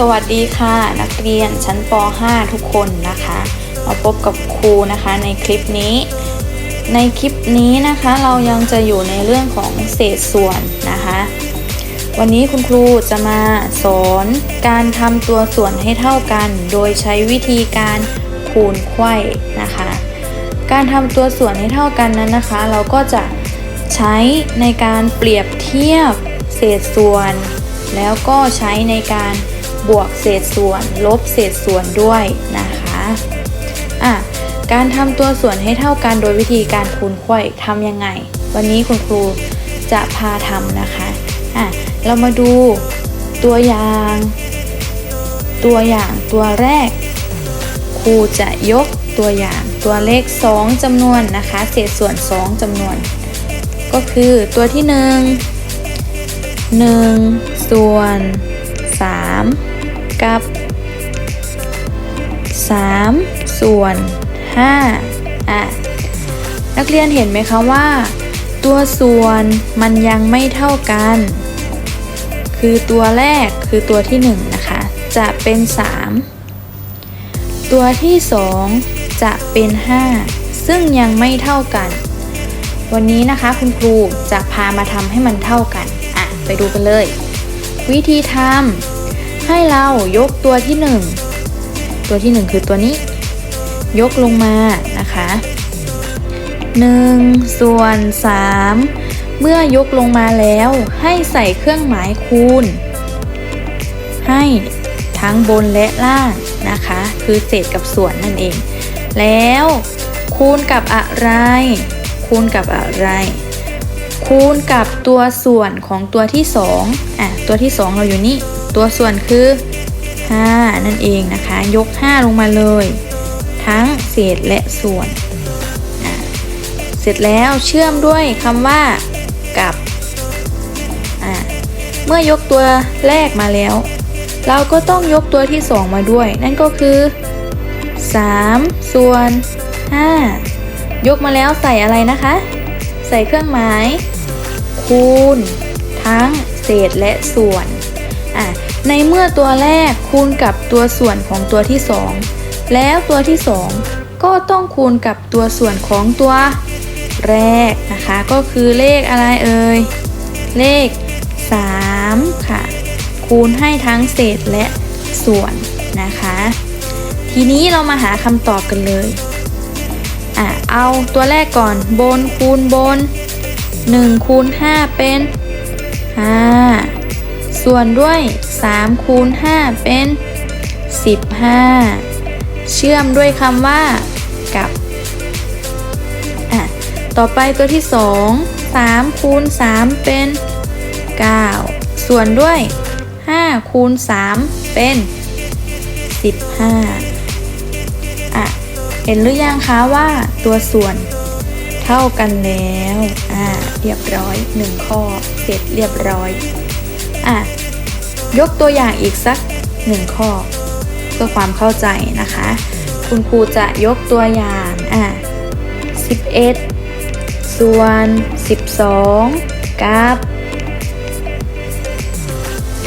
สวัสดีค่ะนักเรียนชั้นป .5 ทุกคนนะคะ มาพบกับครูนะคะในคลิปนี้ ในคลิปนี้นะคะเรายังจะอยู่ในเรื่องของเศษส่วนนะคะ วันนี้คุณครูจะมาสอนการทำตัวส่วนให้เท่ากัน โดยใช้วิธีการคูณไขว้นะคะ การทำตัวส่วนให้เท่ากันนั้นนะคะ เราก็จะใช้ในการเปรียบเทียบเศษส่วน แล้วก็ใช้ในการ บวกเศษส่วน ลบเศษส่วนด้วยนะคะอะการทำตัวส่วนให้เท่ากันโดยวิธีการคูณไขว้ทำยังไง วันนี้คุณครูจะพาทำนะคะอะเรามาดูตัวอย่าง ตัวอย่างตัวแรก ครูจะยกตัวอย่างตัวเลข 2จำนวนนะคะ เศษส่วน 2จำนวน ก็คือตัวที่ 1 1 ส่วน 3 กับ 3 ส่วน 5 อะ นักเรียนเห็นไหมคะว่า ตัวส่วนมันยังไม่เท่ากัน คือตัวแรกคือตัวที่ 1 นะคะ จะเป็น 3 ตัวที่ 2 จะเป็น 5 ซึ่งยังไม่เท่ากัน วันนี้นะคะคุณครูจะพามาทำให้มันเท่ากัน อะ ไปดูกันเลย วิธีทำให้เรายกตัวที่ 1 ตัวที่ 1 คือตัวนี้ ยกลงมานะคะ1ส่วน 3 เมื่อยกลงมาแล้วให้ใส่เครื่องหมายคูณ ให้ทั้งบนและล่างนะคะ คือเศษกับส่วนนั่นเอง แล้วคูณกับอะไร คูณกับอะไร คูณกับตัวส่วนของตัวที่2อะตัวที่ 2 เราอยู่นี่ ตัวส่วนคือ 5 นั่นเองนะคะ ยก 5 ลงมาเลย ทั้งเศษและส่วน เสร็จแล้วเชื่อมด้วยคำว่ากับอะเมื่อยกตัวแรกมาแล้ว เราก็ต้องยกตัวที่ 2 มาด้วย นั่นก็คือ 3 ส่วน 5 ยกมาแล้วใส่อะไรนะคะ ใส่เครื่องหมาย คูณ ทั้งเศษและส่วน อะ ในเมื่อตัวแรกคูณกับตัวส่วนของตัวที่ 2 แล้วตัวที่ 2 ก็ต้องคูณกับตัวส่วนของตัวแรกนะคะ ก็คือเลขอะไรเอ่ย เลข 3 ค่ะ คูณให้ทั้งเศษและส่วนนะคะ ทีนี้เรามาหาคำตอบกันเลย อะเอาตัวแรกก่อนบนคูณบน1คูณ5เป็น 5 ส่วนด้วย3คูณ5เป็น 15 เชื่อมด้วยคำว่ากับอะต่อไปตัวที่ 2 3คูณ3เป็น 9 ส่วนด้วย5คูณ3เป็น 15 เห็นหรือยังคะว่าตัวส่วนเท่ากันแล้ว อ่า เรียบร้อย 1 ข้อ เสร็จเรียบร้อย อะ ยกตัวอย่างอีกสัก 1 ข้อ เพื่อความเข้าใจนะคะ คุณครูจะยกตัวอย่าง อะ11 ส่วน 12 กับ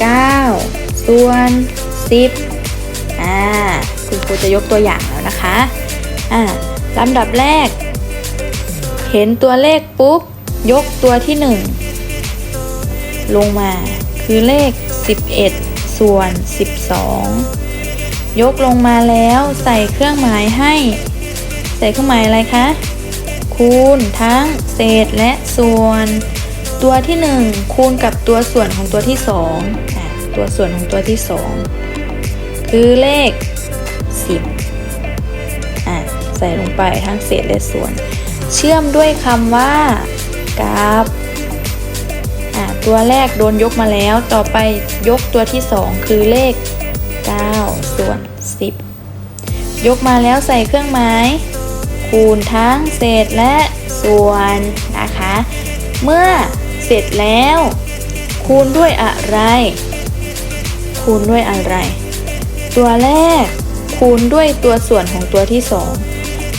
9 ส่วน 10 อ่า คุณครูจะยกตัวอย่างแล้วนะคะ อ่าลำดับแรก เห็นตัวเลขปุ๊บ ยกตัวที่ 1 ลงมาคือเลข 11 ส่วน 12 ยกลงมาแล้วใส่เครื่องหมายให้ ใส่เครื่องหมายอะไรคะ คูณทั้งเศษและส่วน ตัวที่ 1 คูณกับตัวส่วนของตัวที่2อะตัวส่วนของตัวที่ 2 คือเลข 10 ใส่ลงไปทั้งเศษและส่วน เชื่อมด้วยคำว่ากับอะตัวแรกโดนยกมาแล้ว ต่อไปยกตัวที่ 2 คือเลข 9 ส่วน 10 ยกมาแล้วใส่เครื่องหมาย คูณทั้งเศษและส่วนนะคะ เมื่อเสร็จแล้ว คูณด้วยอะไร คูณด้วยอะไร ตัวแรกคูณด้วยตัวส่วนของตัวที่ 2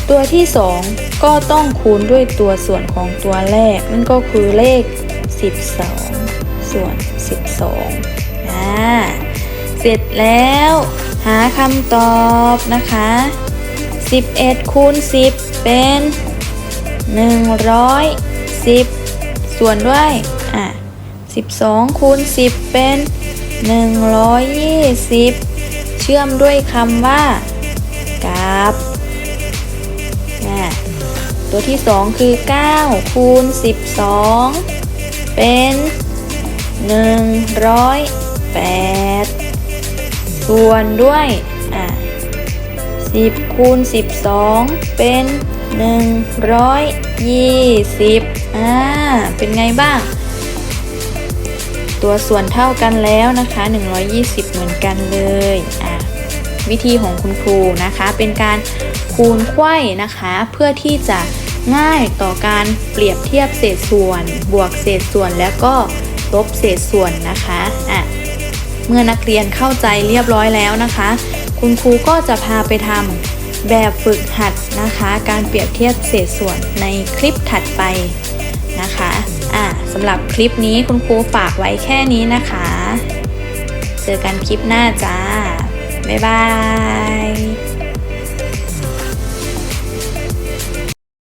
ตัวที่ 2 ก็ต้องคูณด้วยตัวส่วนของตัวแรก นั่นก็คือเลข 12 ส่วน 12อ่าเสร็จแล้ว หาคำตอบนะคะ 11คูณ10 เป็น 110 ส่วนด้วยอะ12คูณ10 เป็น 120 เชื่อมด้วยคำว่ากับ ตัวที่ 2 คือ 9 คูณ 12 เป็น 108 ส่วนด้วยอะ10 คูณ 12 เป็น 120อ่าเป็นไงบ้าง ตัวส่วนเท่ากันแล้วนะคะ 120 เหมือนกันเลยอะวิธีของคุณครูนะคะเป็นการคูณไขว้นะคะ เพื่อที่จะ ง่ายต่อการเปรียบเทียบเศษส่วน บวกเศษส่วนแล้วก็ลบเศษส่วนนะคะอะเมื่อนักเรียนเข้าใจเรียบร้อยแล้วนะคะ คุณครูก็จะพาไปทำแบบฝึกหัดนะคะ การเปรียบเทียบเศษส่วนในคลิปถัดไปนะคะอะสำหรับคลิปนี้คุณครูฝากไว้แค่นี้นะคะ เจอกันคลิปหน้าจ้า บ๊ายบาย